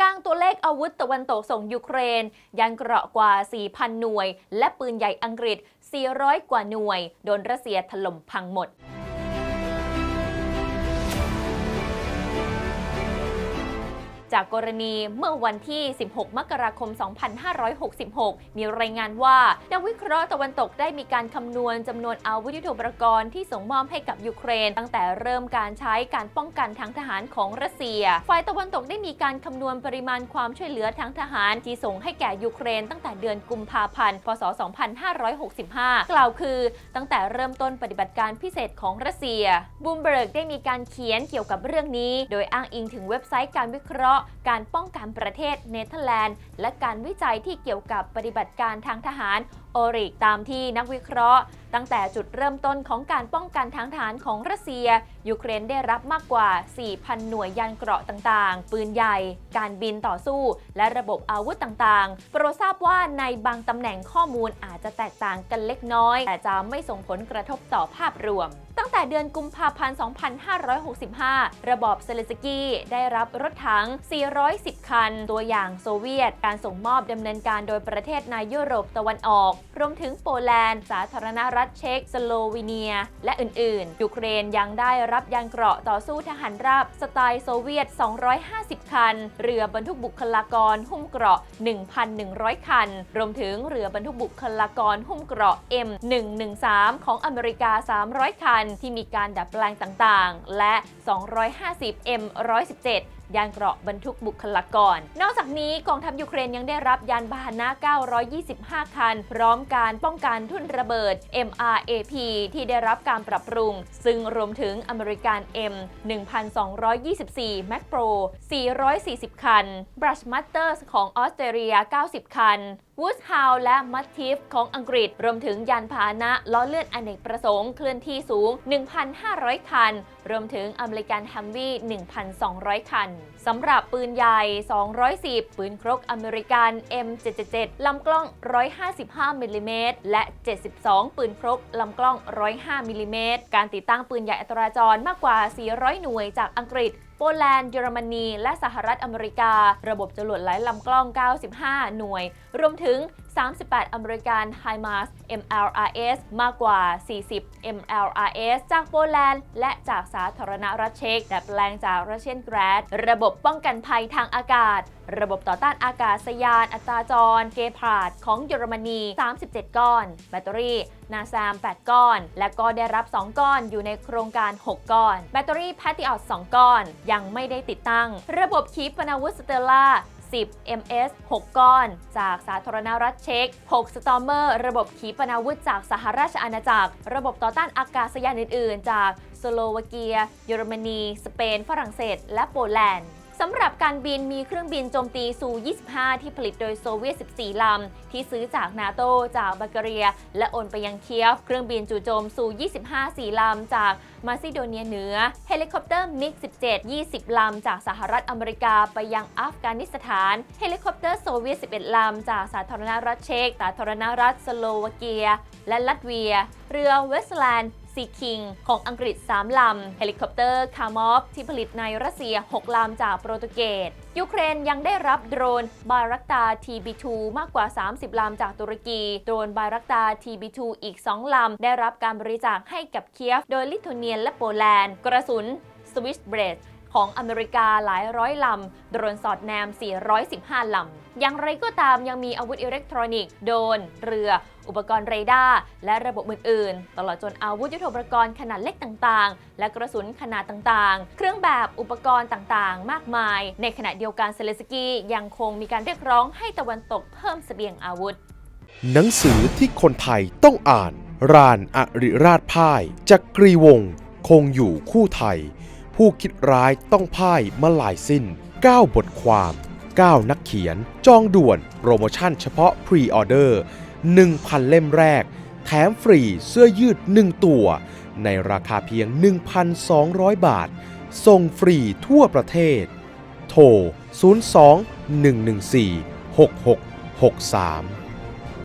กลางตัวเลขอาวุธตะวันตกส่งยูเครน ยันเกราะกว่า 4,000 หน่วย และปืนใหญ่อังกฤษ 400 กว่าหน่วย โดนรัสเซียถล่มพังหมด จากกรณีเมื่อวันที่ 16 มกราคม 2566 มีรายงานว่านักวิเคราะห์ตะวันตกได้มีการคำนวณจำนวนอาวุธยุทโธปกรณ์ที่ส่งมอบให้กับยูเครน ตั้งแต่เริ่มการใช้การป้องกันทางทหารของรัสเซีย ฝ่ายตะวันตกได้มีการคำนวณปริมาณความช่วยเหลือทางทหารที่ส่งให้แก่ยูเครน ตั้งแต่เดือนกุมภาพันธ์ พศ 2565 กล่าวคือตั้งแต่เริ่มต้นปฏิบัติการพิเศษของรัสเซียบูมเบิร์กได้มีการเขียนเกี่ยวกับเรื่องนี้ โดยอ้างอิงถึงเว็บไซต์การวิเคราะห์การป้องกันประเทศเนเธอร์แลนด์ และการวิจัยที่เกี่ยวกับปฏิบัติการทางทหาร อริกตามที่นักวิเคราะห์ ตั้งแต่จุดเริ่มต้นของการป้องกันทางทหารของรัสเซีย ยูเครนได้รับมากกว่า 4,000 หน่วยยานเกราะต่างๆ ปืนใหญ่ การบินต่อสู้ และระบบอาวุธต่างๆ โปรดทราบว่าในบางตำแหน่งข้อมูลอาจจะแตกต่างกันเล็กน้อย แต่จะไม่ส่งผลกระทบต่อภาพรวม ตั้งแต่เดือนกุมภาพันธ์ 2565 ระบอบเซเลสกี้ได้รับรถถัง 410 คัน ตัวอย่างโซเวียต การส่งมอบดำเนินการโดยประเทศในยุโรปตะวันออกรวมถึงโปแลนด์ สาธารณรัฐเช็กสโลวีเนีย และอื่นๆ ยูเครนยังได้รับยานเกราะต่อสู้ทหารราบสไตล์โซเวียต 250 คัน เรือบรรทุกบุคลากรหุ้มเกราะ 1,100 คัน รวมถึงเรือบรรทุกบุคลากรหุ้มเกราะ M113 ของอเมริกา 300 คัน ที่มีการดัดแปลงต่างๆ และ 250 M117 ยานเกราะบรรทุกบุคลากร นอกจากนี้กองทัพยูเครนยังได้รับยานพาหนะ 925 คัน พร้อมการป้องกันทุ่นระเบิด MRAP ที่ได้รับการปรับปรุง ซึ่งรวมถึงอเมริกัน M 1224 Mac Pro 440 คัน Brush Masters ของออสเตรเลีย 90 คัน วูดฮาวและมัตทิฟของอังกฤษ รวมถึงยานพาหนะล้อเลื่อนอเนกประสงค์เคลื่อนที่สูง 1,500 คัน รวมถึงอเมริกันฮัมวี่1,200 คันสำหรับปืนใหญ่ 210 ปืนครกอเมริกัน M777 ลำกล้อง 155มิลลิเมตรและ 72 ปืนครกลำกล้อง 105มิลลิเมตรการติดตั้งปืนใหญ่อัตราจรมากกว่า 400 หน่วยจากอังกฤษ โปแลนด์ เยอรมนี และสหรัฐอเมริกา ระบบจรวดไร้ลำกล้อง 95 หน่วย รวมถึง 38อเมริกัน HIMARS MLRS มากกว่า 40 MLRS จากโปแลนด์ และจากสาธารณรัฐเช็กดัดแปลงจากรัสเซียนแกรดระบบป้องกันภัยทางอากาศ ระบบต่อต้านอากาศยาน อัตราจร เกพาร์ดของเยอรมนี 37 ก้อน แบตเตอรี่นาซาม8 ก้อน และก็ได้รับ 2 ก้อนอยู่ในโครงการ 6 ก้อน แบตเตอรี่แพตติออต2ก้อน ยังไม่ได้ติดตั้ง ระบบขีปนาวุธสเตลล่า 10 MS 6 ก้อน จากสาธารณรัฐเช็ก6 Stormer ระบบขีปนาวุธจากสหราชอาณาจักร ระบบต่อต้านอากาศยานอื่น ๆ จากสโลวาเกีย เยอรมนี สเปน ฝรั่งเศส และโปแลนด์ สำหรับการบินมีเครื่องบินโจมตีซู25 ที่ผลิตโดยโซเวียต 14 ลำ ที่ซื้อจากนาโตจากบัลแกเรีย และโอนไปยังเคียฟ เครื่องบินจู่โจมซู25 4 ลำ จากมาซิโดเนียเหนือ เฮลิคอปเตอร์มิก 17 20 ลำ จากสหรัฐอเมริกาไปยังอัฟกานิสถาน เฮลิคอปเตอร์โซเวียต 11 ลำ จากสาธารณรัฐเช็ก สาธารณรัฐสโลวาเกีย และลัตเวีย เรือเวสแลนด์ ซีคิงของอังกฤษ 3 ลำ เฮลิคอปเตอร์คาร์มอฟที่ผลิตในรัสเซีย 6 ลำจากโปรตุเกส ยูเครนยังได้รับโดรนบารักตา TB2 มากกว่า 30 ลำจากตุรกี โดรนบารักตา TB2 อีก 2 ลำ ได้รับการบริจาคให้กับเคียฟ โดยลิทัวเนียและโปแลนด์ กระสุนสวิสเบรด ของอเมริกาหลายร้อยลำ โดรนสอดแนม 415 ลำ อย่างไรก็ตามยังมีอาวุธอิเล็กทรอนิกส์ โดน เรือ อุปกรณ์เรดาร์ และระบบอื่น ๆ ตลอดจนอาวุธยุทโธปกรณ์ขนาดเล็กต่าง ๆ และกระสุนขนาดต่าง ๆ เครื่องแบบอุปกรณ์ต่าง ๆ มากมาย ในขณะเดียวกันเซเลสกี้ยังคงมีการเรียกร้องให้ตะวันตกเพิ่มเสบียงอาวุธ หนังสือที่คนไทยต้องอ่าน รานอริราชพ่าย จักรีวงศ์คงอยู่คู่ไทย ผู้คิดร้ายต้องพ่ายมาหลายสิ้น 9 บทความ 9 นักเขียน จองด่วนโปรโมชั่นเฉพาะพรีออเดอร์ 1,000 เล่มแรก แถมฟรีเสื้อยืด 1 ตัว ในราคาเพียง 1,200 บาท ส่งฟรีทั่วประเทศ โทร 02 114 6663